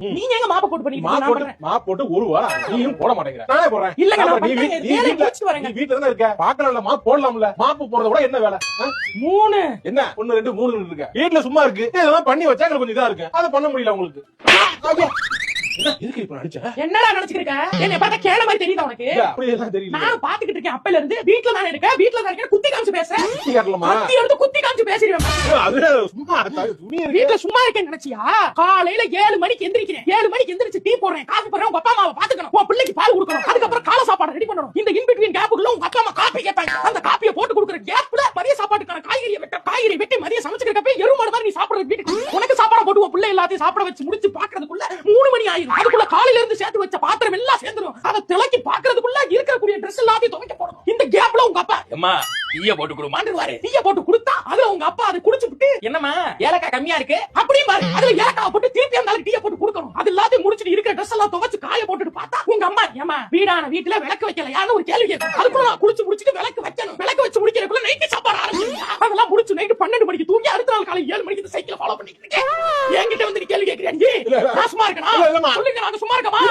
நீங்க எங்க மாப்ப போட்டு பண்ணிட்டு மா இருக்கீங்க? நான் போட்டு ஒரு வாரம். நீயும் போட மாட்டேங்கிற. நானே நான் அப்புறம் நீ நீ வீட்ல வீட்ல தானே இருக்க? பாக்கலாம்ல மா போடலாம்ல. மாப்பு போடுறத விட என்ன வேலை? மூணு. என்ன? ஒண்ணு ரெண்டு மூணு இருக்க. வீட்ல சும்மா இருக்கு. இதெல்லாம் பண்ணி வச்சா கொஞ்சம் இதா இருக்கு. அதை பண்ண முடியல உங்களுக்கு. என்னடா நினைச்சுக்கிட்டு இருக்க? என்னை பார்த்தா கேன மாதிரி தெரியுதா உனக்கு? இல்ல, அப்படி எல்லாம் தெரியல நானும் பாத்துக்கிட்டு இருக்கேன் அப்பையில இருந்து. வீட்டுல தானே இருக்க? தான் குத்தி காமிச்சு பேசுறேன். குத்தி கத்தி எடுத்து குத்தி காமிச்சு பேசிடுவேன். வீட்டுல சும்மா இருக்கேன் நினைச்சியா? காலையில ஏழு மணிக்கு எந்திரிக்கிறேன். ஏழு மணிக்கு எந்திரிச்சு டீ போடுறேன். காசு போடுறேன். உங்க அப்பா அம்மாவை பாத்துக்கணும் உன் பிள்ளைக்கு பால் கொடுக்கணும். அதுக்கப்புறம் காலை சாப்பாடு ரெடி பண்ணணும். இந்த இன் பிட்வீன் கேப்புக்குள்ள உங்க அப்பா அம்மா காப்பி கேட்பாங்க. அந்த காப்பியை போட்டு கொடுக்குற கேப்ல மதிய சாப்பாட்டுக்கான காய்கறியை வெட்ட காய்கறி வெட்டி மதியம் சமைச்சுக்கிறப்ப எருமாடு மாதிரி நீ சாப்பிடுற வீட்டுக்கு. உனக்கு சாப்பாடு போட்டு உன் பிள்ளை எல்லாத்தையும் சாப்பிட வச்சு முடிச்சு பாக்குறதுக்குள்ள மூணு மணி ஆயிரும். அதுக்குள்ள காலையில இருந்து சேர்த்து வச்ச பாத்திரம் எல்லாம் சேர்ந்துரும். அதை திளக்கி பாக்குறதுக்குள்ள இருக்கக்கூடிய ட்ரெஸ் எல்லாத்தையும் துவைக்க போடணும். இந்த கேப்ல உங்க அப்பா அம்மா டீய போட்டு கொடுமா மாண்டுவாரு டீய போட்டு கொடுத்தா அதுல உங்க அப்பா அதை குடிச்சு விட்டு என்னம்மா ஏலக்காய் கம்மியா இருக்கு? அப்படியே பாரு அதுல ஏலக்காவை போட்டு திருப்பி அந்த டீய போட்டு கொடுக்கணும். அது எல்லாத்தையும் முடிச்சிட்டு இருக்கிற ட்ரெஸ் எல்லாம் துவைச்சு காய போட்டுட்டு பார்த்தா உங்க அம்மா ஏமா வீடான வீட்டுல விளக்கு வைக்கலையான்னு ஒரு கேள்வி கேட்கும். அதுக்குள்ள நான் குளிச்சு முடிச்சிட்டு விளக்கு வைக்கணும். விளக்கு வச்சு முடிக்கிறதுக்குள்ள நைட்டு சாப்பாடு ஆரம்பிச்சிருக்கா? அதெல்லாம் முடிச்சு நைட்டு பன்னெண்டு மணிக்கு தூங்கி அடுத்த நாள் காலை ஏழு மணிக்கு சைக்கிள் ஃபாலோ பண்ணிட்டு இருக்கேன். என்கிட்ட வந்து நீ கேள்வி இல்ல. நான் சும்மா இருக்கணும். சொல்லுங்க நாங்க சும்மா இருக்கமா